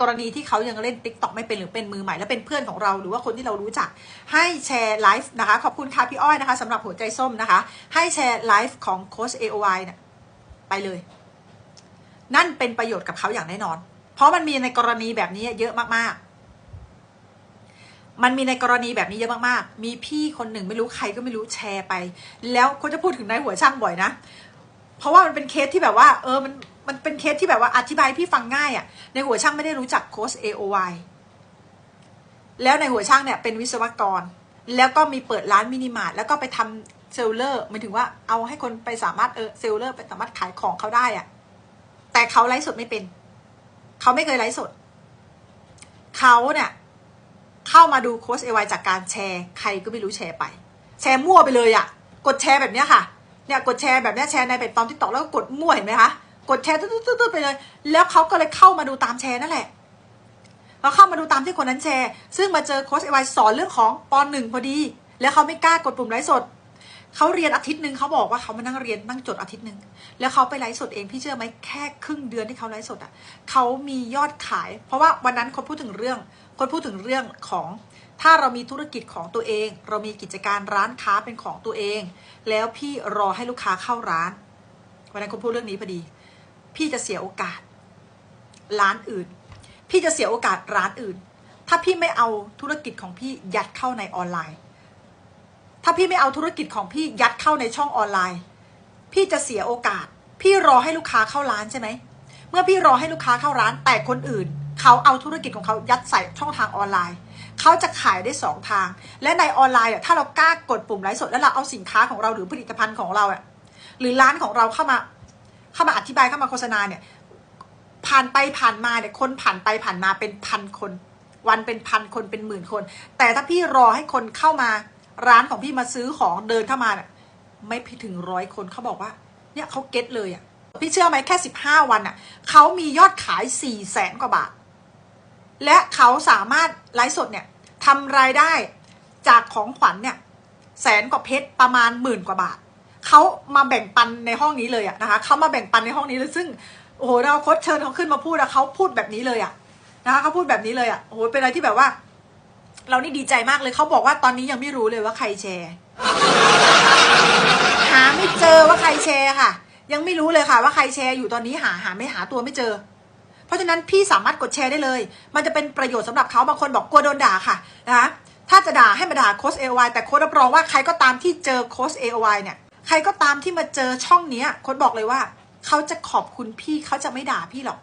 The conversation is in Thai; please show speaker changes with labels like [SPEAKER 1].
[SPEAKER 1] กรณีที่เขายังเล่น t ิ k t o k ไม่เป็นหรือเป็นมือใหม่ และเป็นเพื่อนของเราหรือว่าคนที่เรารู้จัก ให้แชร์ไลฟ์นะคะ ขอบคุณค่ะพี่อ้อยนะคะสำหรับหัวใจส้มนะคะ ให้แชร์ไลฟ์ของโค้ช AOI เนี่ยไปเลย นั่นเป็นประโยชน์กับเขาอย่างแน่นอน เพราะมันมีในกรณีแบบนี้เยอะมากๆ มันมีในกรณีแบบนี้เยอะมากๆ มีพี่คนหนึ่งไม่รู้ใครก็ไม่รู้แชร์ไป แล้วเขาจะพูดถึงนายหัวช่างบ่อยนะ เพราะว่ามันเป็นเคสที่แบบว่า เออมัน มันเป็นเคสที่แบบว่าอธิบายพี่ฟังง่ายอะ่ะ ในหัวช่างไม่ได้รู้จักโค้ช AOY แล้วในหัวช่างเนี่ยเป็นวิศวกร แล้วก็มีเปิดร้านมินิมาร์ทแล้วก็ไปทำเซลเลอร์หมายถึงว่าเอาให้คนไปสามารถเออเซลเลอร์ไปสามารถขายของเขาได้อะ่ะ แต่เขาไลฟ์สดไม่เป็น เขาไม่เคยไลฟ์สด เขาเนี่ยเข้ามาดูโค้ช AOY จากการแชร์ ใครก็ไม่รู้แชร์ไป แชร์มั่วไปเลยอะ่ะ กดแชร์แบบเนี้ยค่ะเนี่ยกดแชร์แบบเนี้ยแชร์ในเป็นตอมทิกตอกแล้วก็กดมั่วเห็นไหมคะ กดแชร์ตึ๊ดๆไปเลย แล้วเขาก็เลยเข้ามาดูตามแชร์นั่นแหละเขาเข้ามาดูตามที่คนนั้นแชร์ ซึ่งมาเจอโค้ชเอวายสอนเรื่องของปหนึ่งพอดี แล้วเขาไม่กล้ากดปุ่มไลฟ์สดเขาเรียนอาทิตย์หนึ่งเขาบอกว่าเขามานั่งเรียนนั่งจดอาทิตย์หนึ่งแล้วเขาไปไลฟ์สดเองพี่เชื่อไหมแค่ครึ่งเดือนที่เขาไลฟ์สดอะเขามียอดขาย เพราะว่าวันนั้นคนพูดถึงเรื่องคนพูดถึงเรื่องของ ถ้าเรามีธุรกิจของตัวเอง เรามีกิจการร้านค้าเป็นของตัวเอง แล้วพี่รอให้ลูกค้าเข้าร้านวันนั้นคนพูดเรื่องนี้พอดี พี่จะเสียโอกาส ร้านอื่น พี่จะเสียโอกาสร้านอื่น ถ้าพี่ไม่เอาธุรกิจของพี่ยัดเข้าในออนไลน์ ถ้าพี่ไม่เอาธุรกิจของพี่ยัดเข้าในช่องออนไลน์ พี่จะเสียโอกาส พี่รอให้ลูกค้าเข้าร้านใช่ไหมเมื่อพี่รอให้ลูกค้าเข้าร้านแต่คนอื่น เขาเอาธุรกิจของเขายัดใส่ช่องทางออนไลน์ เขาจะขายได้สองทาง และในออนไลน์อะถ้าเรากล้ากดปุ่มไลฟ์สดแล้วเราเอาสินค้าของเราหรือผลิตภัณฑ์ของเราอะหรือร้านของเราเข้ามา เข้ามาอธิบายเข้ามาโฆษณาเนี่ย ผ่านไปผ่านมาเนี่ยคนผ่านไปผ่านมาเป็นพันคน วันเป็นพันคนเป็นหมื่นคน แต่ถ้าพี่รอให้คนเข้ามาร้านของพี่มาซื้อของเดินเข้ามาเนี่ยไม่ถึงร้อยคนเขาบอกว่า เนี่ยเขาเก็ตเลยอะพี่เชื่อไหมแค่สิบห้าวันอะเขามียอดขายสี่แสนกว่าบาท และเขาสามารถไลฟ์สดเนี่ยทำรายได้จากของขวัญเนี่ยแสนกว่าเพชรประมาณหมื่นกว่าบาท เขามาแบ่งปันในห้องนี้เลยอะนะคะเขามาแบ่งปันในห้องนี้เลยซึ่งโอ้โหเราโค้ชเชิญเขาขึ้นมาพูดอะเขาพูดแบบนี้เลยอะนะคะเขาพูดแบบนี้เลยอะโอ้โหเป็นอะไรที่แบบว่า เรานี่ดีใจมากเลยเขาบอกว่าตอนนี้ยังไม่รู้เลยว่าใครแชร์หาไม่เจอว่าใครแชร์ค่ะ ยังไม่รู้เลยค่ะ ว่าใครแชร์อยู่ตอนนี้หาหาไม่หาตัวไม่เจอ เพราะฉะนั้นพี่สามารถกดแชร์ได้เลย มันจะเป็นประโยชน์สำหรับเขาบางคนบอกกลัวโดนด่าค่ะนะคะถ้าจะด่าให้มาด่าโค้ช AOY แต่โค้ชรับรองว่าใครก็ตามที่เจอโค้ช AOY เนี่ย ใครก็ตามที่มาเจอช่องเนี้ยโค้ชบอกเลยว่า เขาจะขอบคุณพี่เขาจะไม่ด่าพี่หรอก